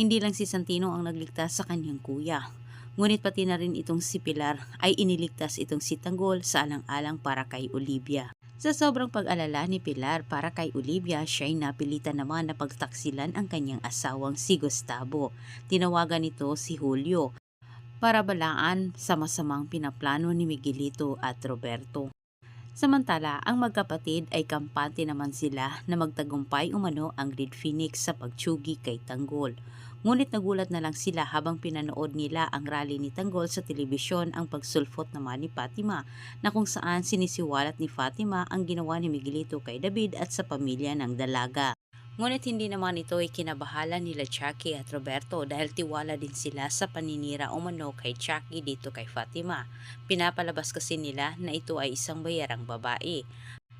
Hindi lang si Santino ang nagligtas sa kanyang kuya. Ngunit pati na rin itong si Pilar ay iniligtas itong si Tanggol sa alang-alang para kay Olivia. Sa sobrang pag-alala ni Pilar para kay Olivia, siya ay napilitan naman na pagtaksilan ang kanyang asawang si Gustavo. Tinawagan nito si Julio para balaan sa masamang pinaplano ni Miguelito at Roberto. Samantala, ang magkapatid ay kampante naman sila na magtagumpay umano ang Red Phoenix sa pagtsugi kay Tanggol. Ngunit nagulat na lang sila habang pinanood nila ang rally ni Tanggol sa telebisyon ang pagsulfot naman ni Fatima na kung saan sinisiwalat ni Fatima ang ginawa ni Miguelito kay David at sa pamilya ng dalaga. Ngunit hindi naman ito ay kinabahala nila Chucky at Roberto dahil tiwala din sila sa paninira umano kay Chucky dito kay Fatima. Pinapalabas kasi nila na ito ay isang bayarang babae.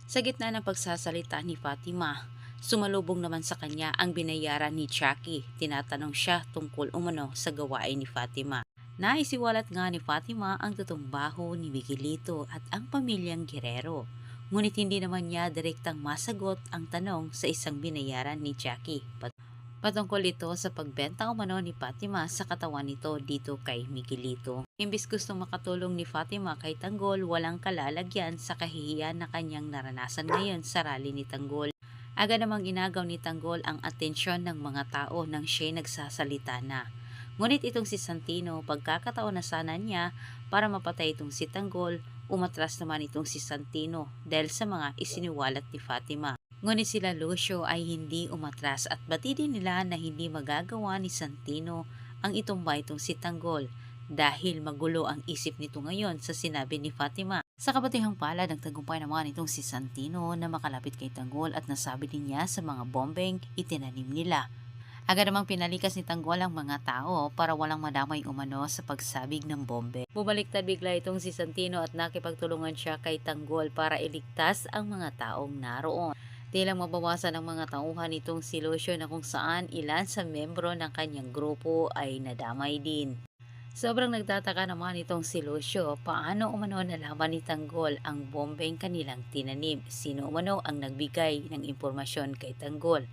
Sa gitna ng pagsasalita ni Fatima, sumalubong naman sa kanya ang binayaran ni Chucky. Tinatanong siya tungkol umano sa gawain ni Fatima. Naisiwalat nga ni Fatima ang totoong baho ni Miguelito at ang pamilyang Guerrero. Ngunit hindi naman niya direktang masagot ang tanong sa isang binayaran ni Jackie. Pat- Patungkol ito sa pagbenta umano ni Fatima sa katawan nito dito kay Miguelito. Imbis gustong makatulong ni Fatima kay Tanggol, walang kalalagyan sa kahihiyan na kanyang naranasan ngayon sa rally ni Tanggol. Aga namang inagaw ni Tanggol ang atensyon ng mga tao nang siya'y nagsasalita na. Ngunit itong si Santino, pagkakataon na sana niya para mapatay itong si Tanggol, umatras naman itong si Santino dahil sa mga isiniwalat ni Fatima. Ngunit sila Lucio ay hindi umatras at batidin nila na hindi magagawa ni Santino ang itumba itong si Tanggol dahil magulo ang isip nito ngayon sa sinabi ni Fatima. Sa kabatihang palad ang tagumpay naman itong si Santino na makalapit kay Tanggol at nasabi din niya sa mga bombeng itinanim nila. Agad namang pinalikas ni Tanggol ang mga tao para walang madamay umano sa pagsabig ng bombe. Bumaliktad bigla itong si Santino at nakipagtulungan siya kay Tanggol para iligtas ang mga taong naroon. Di lang mabawasan ang mga tauhan nitong si Lucio na kung saan ilan sa membro ng kanyang grupo ay nadamay din. Sobrang nagtataka naman itong si Lucio paano umano nalaman ni Tanggol ang bombeng kanilang tinanim. Sino umano ang nagbigay ng impormasyon kay Tanggol.